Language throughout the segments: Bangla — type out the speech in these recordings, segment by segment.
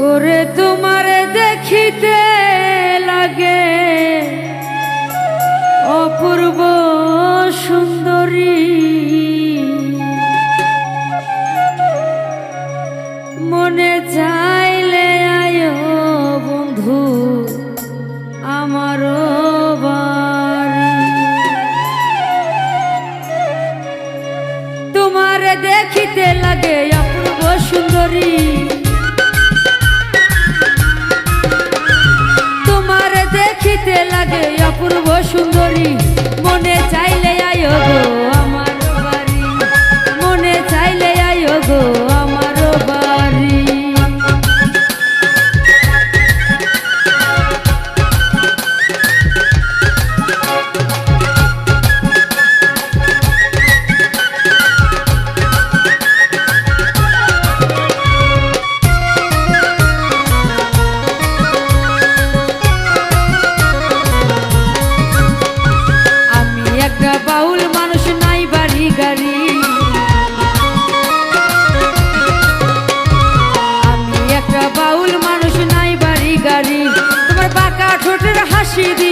ভোরে তোমার দেখিতে লাগে। অপূর্ব সুন্দরী। মনে চাইলে আয় বন্ধু, আমারও তোমার দেখিতে লাগে অপূর্ব সুন্দরী। she the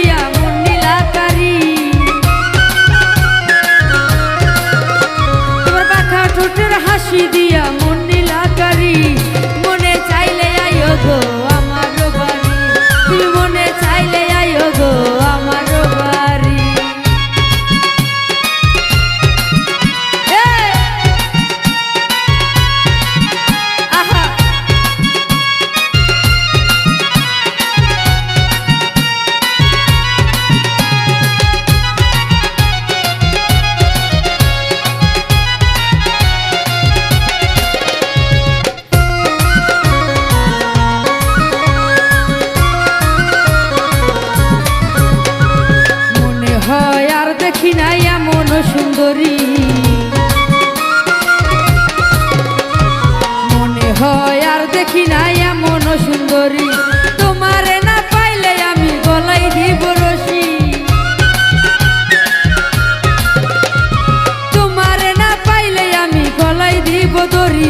হয় আর দেখি নাই এমন সুন্দরী। তোমারে না পাইলে আমি গলাই দিব রসি তোমারে না পাইলে আমি গলাই দিব দড়ি।